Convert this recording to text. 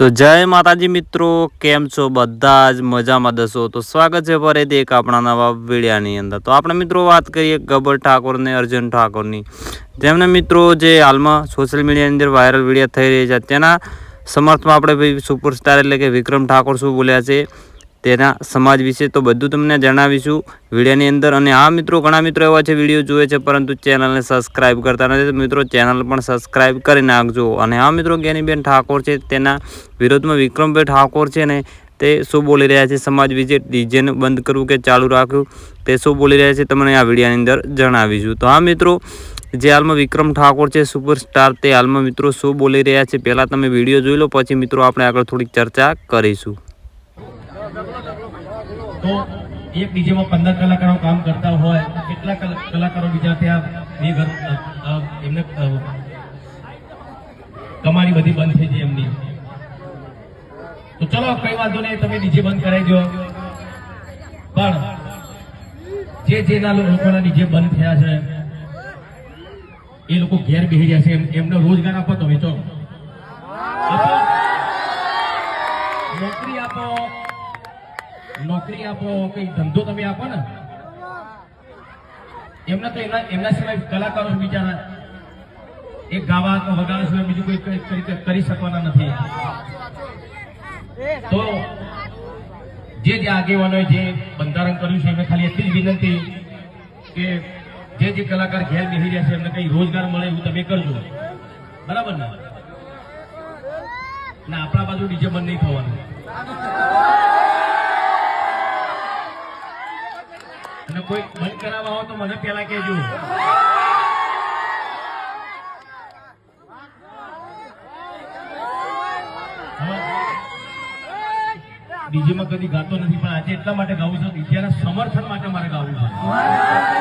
તો જય માતાજી મિત્રો, કેમ છો બધા જ મજામાં દસો તો સ્વાગત છે ફરીથી એક આપણા નવા વિડિયાની અંદર. તો આપણે મિત્રો વાત કરીએ ગબ્બર ઠાકોરને અર્જુન ઠાકોરની. જેમને મિત્રો જે હાલમાં સોશિયલ મીડિયાની અંદર વાયરલ વીડિયો થઈ રહી છે, તેના સમર્થમાં આપણે ભાઈ સુપરસ્ટાર એટલે કે વિક્રમ ઠાકોર શું બોલ્યા છે? તેના સમાજ વિશે તો બધું તમને જણાવીશું. વિડીયોની અંદર અને આ મિત્રો ઘણા મિત્રો એવા છે વીડિયો જુએ છે, પરંતુ ચેનલને સબસ્ક્રાઈબ કરતા નથી. તો મિત્રો ચેનલ પણ સબસ્ક્રાઈબ કરી નાખજો. અને આ મિત્રો જ્ઞાનીબેન ઠાકોર છે, તેના વિરોધમાં વિક્રમભાઈ ઠાકોર છે ને, તે શું બોલી રહ્યા છે સમાજ વિશે? ડીજેને બંધ કરવું કે ચાલુ રાખવું તે શું બોલી રહ્યા છે તમને આ વિડીયોની અંદર જણાવીશું. તો આ મિત્રો, જે હાલમાં વિક્રમ ઠાકોર છે, સુપરસ્ટાર, તે હાલમાં મિત્રો શું બોલી રહ્યા છે પહેલાં તમે વીડિયો જોઈ લો, પછી મિત્રો આપણે આગળ થોડીક ચર્ચા કરીશું. તો એક ડીજેમાં પંદર કલાકારો કામ કરતા હોય, કેટલા કલ- કલાકારો બીજા ત્યાં ઘર એમને કમાણી બધી બંધ થઈ જાય એમની. તો ચલો, કઈ વાંધો નહીં, તમે ડીજે બંધ કરાવી દો. પણ જે જેના લોકોના ડીજે બંધ થયા છે, એ લોકો ઘેર બેસી રહ્યા છે. એમ- એમને રોજગાર આપો તમે ચો નોકરી આપો. નોકરી આપો, કઈ ધંધો તમે આપો ને. એમને તો એમના એમના સિવાય કલાકારો બિચારા એક ગાવા કે વગાડવા સિવાય બીજું કોઈ કરી- શકવાના નથી. તો જે જે આગેવાનોએ જે બંધારણ કર્યું છે, એમને ખાલી એટલી જ વિનંતી કે જે જે કલાકાર ઘેર બેસી રહ્યા છે, એમને કઈ રોજગાર મળે એવું તમે કરજો. બરાબર ના, આપણા બાજુ ડીજે બંધ નહીં થવાનું. કોઈ બંધ કરાવવા હોય તો મને પહેલા કહેજો. ડીજેમાં કદી ગાતો નથી, પણ આજે એટલા માટે ગાવું છું ડીજેના સમર્થન માટે મારે ગાવું છે.